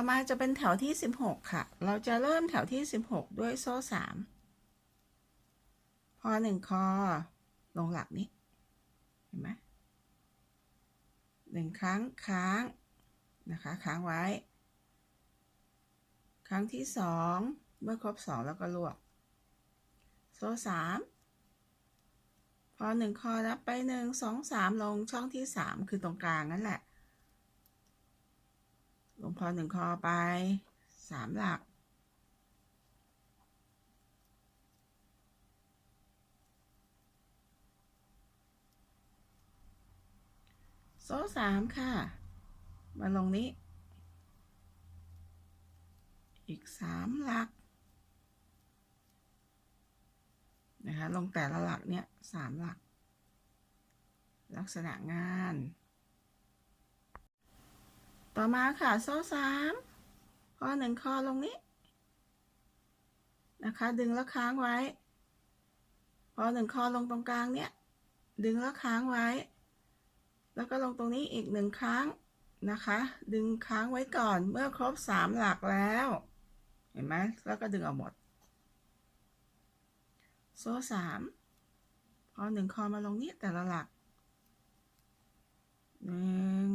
อมาจะเป็นแถวที่สิบหกค่ะ เราจะเริ่มแถวที่สิบหกด้วยโซ่สามพอหนึ่งคอ ลงหลักนี้ เห็นไหมหนึ่งครั้งค้างนะคะ ค้างไว้ ครั้งที่สองเมื่อครบสองแล้วก็ลวก โซ่สามพอหนึ่งคอนับไปหนึ่งสองสามลงช่องที่สามคือตรงกลางนั่นแหละ ลงพอหนึ่งคอไปสามหลัก โซ่สามค่ะ มาลงนี้ อีกสามหลัก นะคะ ลงแต่ละหลักเนี่ยสามหลัก ลักษณะงาน ต่อมาค่ะโซ่สามพอหนึ่งคอลงนี้ นะคะ ดึงแล้วค้างไว้พอหนึ่งคอลงตรงกลางเนี่ย ดึงแล้วค้างไว้ แล้วก็ลงตรงนี้อีกหนึ่งครั้งนะคะ ดึงค้างไว้ก่อนเมื่อครบสามหลักแล้ว เห็นไหมแล้วก็ดึงออกหมด โซ่สามพอหนึ่งคอมาลงนี้แต่ละหลักหนึ่ง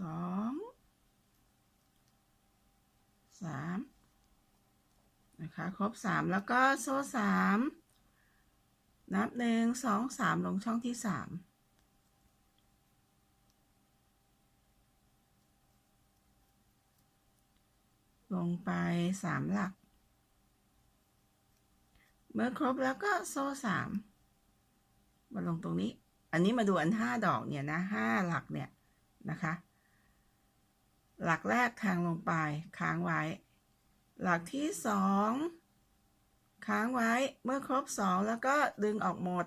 สองสามนะคะ ครบสามแล้วก็โซ่สามนับหนึ่งสองสามลงช่องที่สามลงไปสามหลัก เมื่อครบแล้วก็โซ่สามมาลงตรงนี้ อันนี้มาดูอันห้าดอกเนี่ยนะห้าหลักเนี่ยนะคะ หลักแรกทางลงไป ค้างไว้ หลักที่สองค้างไว้เมื่อครบสองแล้วก็ดึงออกหมด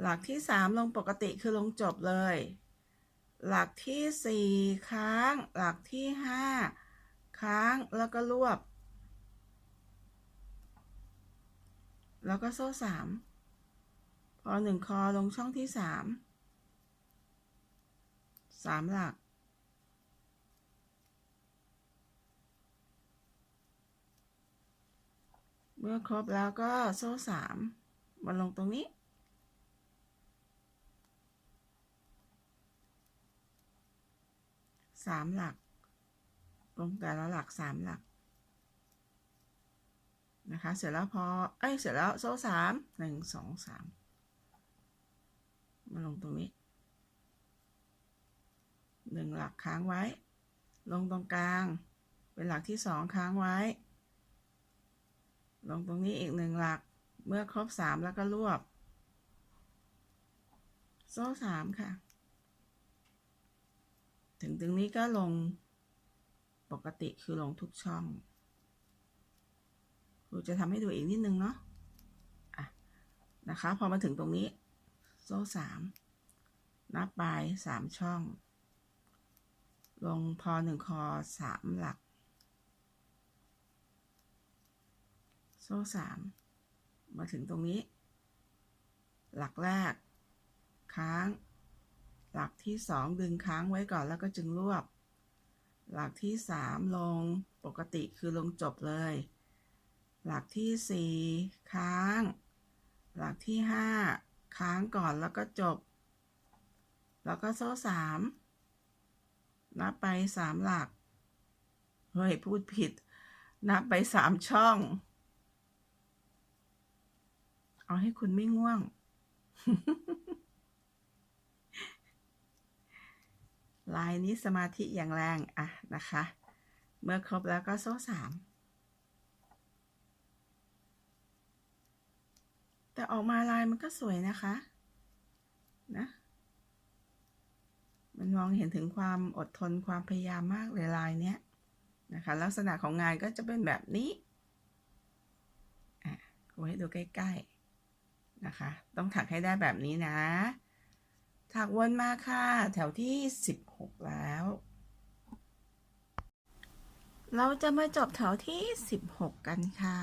หลักที่สามลงปกติคือลงจบเลย หลักที่สี่ค้าง หลักที่ห้าค้างแล้วก็รวบ แล้วก็โซ่สามพอหนึ่งคอลงช่องที่สามสามหลัก เมื่อครบแล้วก็โซ่สามมาลงตรงนี้ สามหลัก ลงแต่ละหลักสามหลัก นะคะ เสร็จแล้วพอ เอ้ย เสร็จแล้วโซ่สามหนึ่งสองสามมาลงตรงนี้หนึ่งหลักค้างไว้ ลงตรงกลาง เป็นหลักที่สองค้างไว้ ลงตรงนี้อีกหนึ่งหลัก เมื่อครบสามแล้วก็รวบ โซ่สามค่ะ ถึงตรงนี้ก็ลงปกติคือลงทุกช่องครูจะทำให้ดูอีกนิดนึงเนาะอะนะคะ พอมาถึงตรงนี้ โซ่สามนับไปสามช่อง ลงพอหนึ่งคอสามหลัก โซ่สามมาถึงตรงนี้ หลักแรก ค้าง หลักที่สองดึงค้างไว้ก่อนแล้วก็จึงรวบ หลักที่สามลงปกติคือลงจบเลย หลักที่สี่ค้าง หลักที่ห้าค้างก่อนแล้วก็จบ แล้วก็โซ่สามนับไปสามหลัก เฮ้ย พูดผิด นับไปสามช่อง เอาให้คุณไม่ง่วง ลายนี้สมาธิอย่างแรงอะนะคะ เมื่อครบแล้วก็โซ่สาม แต่ออกมาลายมันก็สวยนะคะ นะ มันมองเห็นถึงความอดทนความพยายามมากเลยลายเนี้ยนะคะ ลักษณะของงานก็จะเป็นแบบนี้อะกูให้ดูใกล้ ๆะคะ ต้องถักให้ได้แบบนี้นะ ถักวนมาค่ะ แถวที่ 16 แล้ว เราจะมาจบแถวที่ 16 กันค่ะ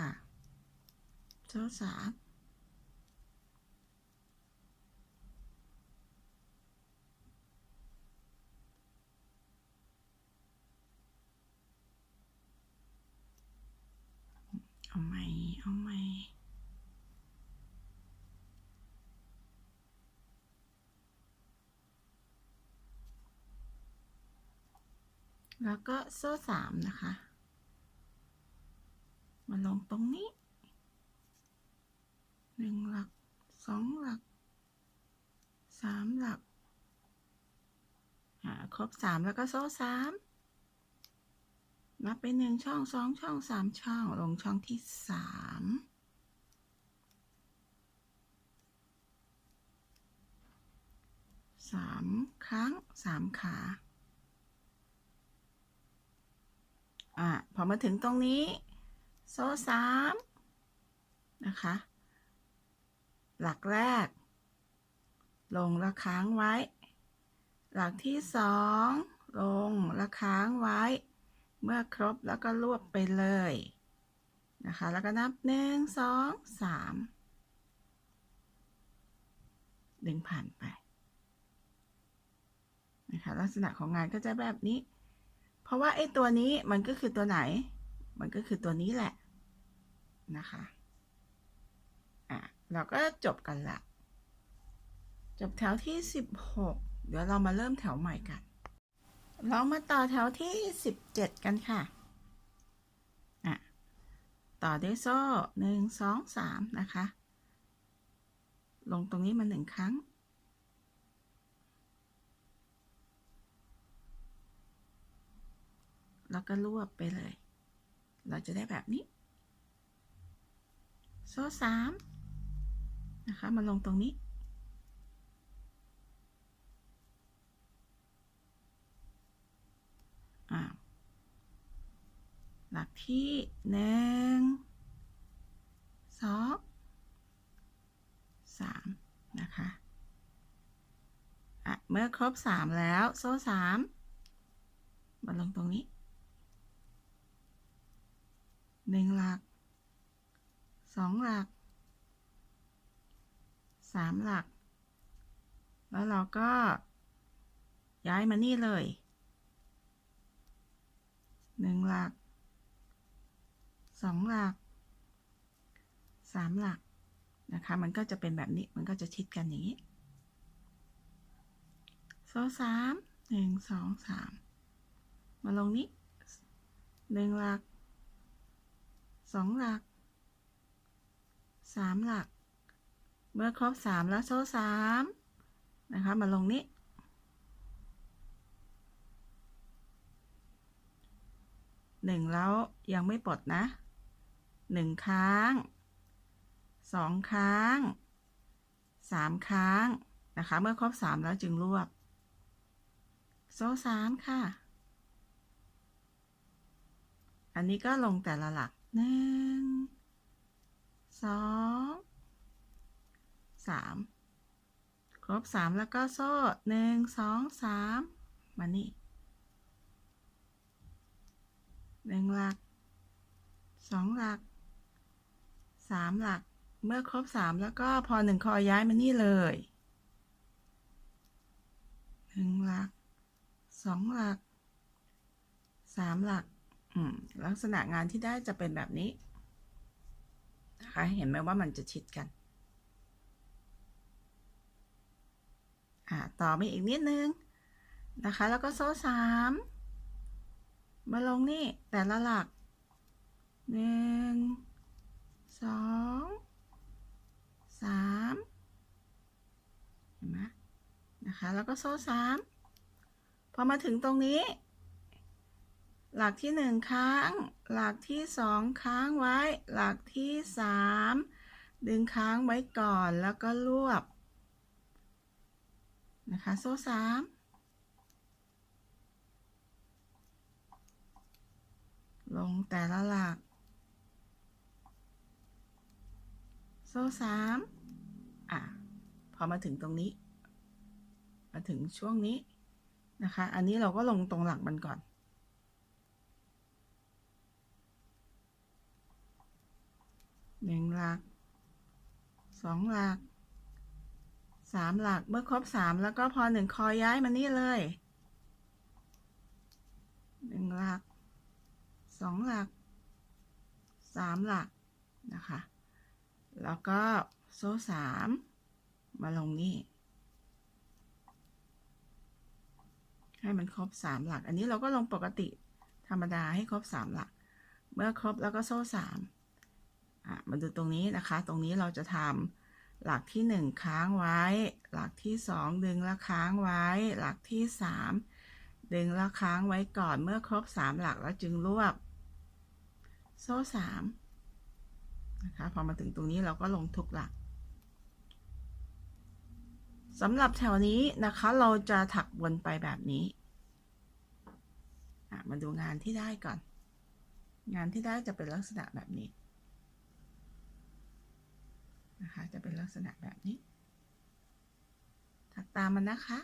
เจ้าสามเอาไหมเอาไหม แล้วก็โซ่สามนะคะ มาลงตรงนี้หนึ่งหลักสองหลักสามหลักอ่าครบสามแล้วก็โซ่สามนับไปหนึ่งช่องสองช่องสามช่อง ลงช่องที่สามสามครั้งสามขา อะพอมาถึงตรงนี้ โซ่สามนะคะ หลักแรก ลงและค้างไว้ หลักที่สองลงและค้างไว้ เมื่อครบแล้วก็รวบไปเลยนะคะ แล้วก็นับหนึ่งสองสามดึงผ่านไปนะคะลักษณะของงานก็จะแบบนี้ ราะว่าไอ้ตัวนี้มันก็คือตัวไหน มันก็คือตัวนี้แหละนะคะอะเราก็จบกันละ จบแถวที่ 16 เดี๋ยวเรามาเริ่มแถวใหม่กัน เรามาต่อแถวที่ 17 กันค่ะอะต่อด้วยโซ่หนึ่งสองสามนะคะ ลงตรงนี้มาหนึ่งครั้ง แล้วก็รวบไปเลย เราจะได้แบบนี้ โซ่สามนะคะ มาลงตรงนี้อ่าหลักที่หนึ่งสองสามนะคะอะเมื่อครบสามแล้ว โซ่สามมาลงตรงนี้ หนึ่งหลักสองหลักสามหลัก แล้วเราก็ย้ายมานี่เลยหนึ่งหลักสองหลักสามหลักนะคะ มันก็จะเป็นแบบนี้ มันก็จะชิดกันอย่างนี้โซ่สามหนึ่งสองสามมาลงนี้หนึ่งหลัก สองหลักสามหลัก เมื่อครบสามแล้วโซ่สามนะคะมาลงนี้หนึ่งแล้วยังไม่ปลดนะหนึ่งค้างสองค้างสามค้างนะคะ เมื่อครบสามแล้วจึงรวบ โซ่สามค่ะ อันนี้ก็ลงแต่ละหลัก หนึ่งสองสามครบสามแล้วก็โซ่หนึ่งสองสามมานี่หนึ่งหลักสองหลักสามหลักเมื่อครบสามแล้วก็พอหนึ่งคอย้ายมานี่เลยหนึ่งหลักสองหลักสามหลัก ลักษณะงานที่ได้จะเป็นแบบนี้นะคะเห็นไหมว่ามันจะชิดกันอ่าต่อไปอีกนิดนึงนะคะ แล้วก็โซ่สามมาลงนี่แต่ละหลักหนึ่งสองสามเห็นไหมนะคะ แล้วก็โซ่สามพอมาถึงตรงนี้ หลักที่หนึ่งค้าง หลักที่สองค้างไว้ หลักที่สามดึงค้างไว้ก่อนแล้วก็รวบ นะคะ โซ่สามลงแต่ละหลัก โซ่สามอะ พอมาถึงตรงนี้ มาถึงช่วงนี้นะคะ อันนี้เราก็ลงตรงหลักมันก่อน หนึ่งหลักสองหลักสามหลักเมื่อครบสามแล้วก็พอหนึ่งคอย้ายมานี่เลยหนึ่งหลักสองหลักสามหลักนะคะแล้วก็โซ่สามมาลงนี่ ให้มันครบสามหลัก อันนี้เราก็ลงปกติธรรมดาให้ครบสามหลัก เมื่อครบแล้วก็โซ่สาม มาดูตรงนี้นะคะ ตรงนี้เราจะทำหลักที่หนึ่งค้างไว้ หลักที่สองดึงแล้วค้างไว้ หลักที่สามดึงแล้วค้างไว้ก่อนเมื่อครบสามหลักแล้วจึงรวบ โซ่สามนะคะ พอมาถึงตรงนี้เราก็ลงทุกหลักสำหรับแถวนี้นะคะเราจะถักวนไปแบบนี้ มาดูงานที่ได้ก่อน งานที่ได้จะเป็นลักษณะแบบนี้ นะคะ จะเป็นลักษณะแบบนี้ ถักตามมันนะคะ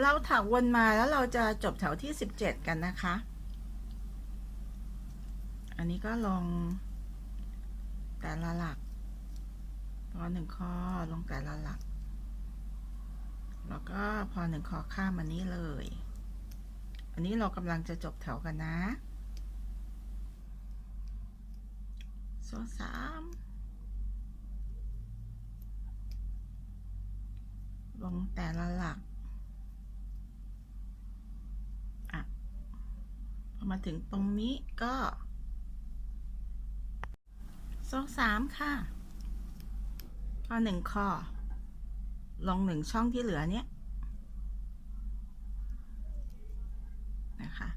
เราถักวนมาแล้วเราจะจบแถวที่ 17 กันนะคะ อันนี้ก็ลงแต่ละหลักพอหนึ่งข้อลงแต่ละหลัก แล้วก็พอหนึ่งข้อข้ามอันนี้เลย อันนี้เรากำลังจะจบแถวกันนะโซ่สาม ลงแต่ละหลักอะพอมาถึงตรงนี้ก็โซ่สามค่ะพอหนึ่งข้อ ลงหนึ่งช่องที่เหลือเนี้ยนะคะ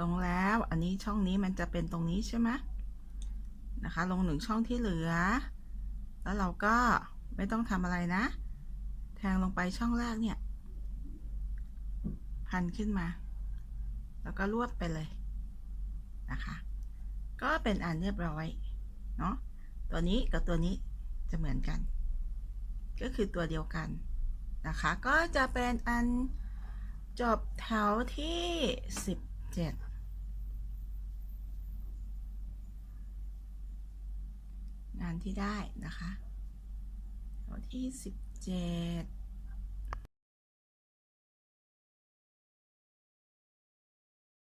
ลงแล้วอันนี้ช่องนี้มันจะเป็นตรงนี้ใช่ไหมนะคะ ลงหนึ่งช่องที่เหลือ แล้วเราก็ไม่ต้องทำอะไรนะ แทงลงไปช่องแรกเนี่ย พันขึ้นมา แล้วก็รวบไปเลยนะคะ ก็เป็นอันเรียบร้อยเนาะตัวนี้กับตัวนี้จะเหมือนกัน ก็คือตัวเดียวกันนะคะ ก็จะเป็นอันจบแถวที่ 17งานที่ได้นะคะแถวที่ 17ジ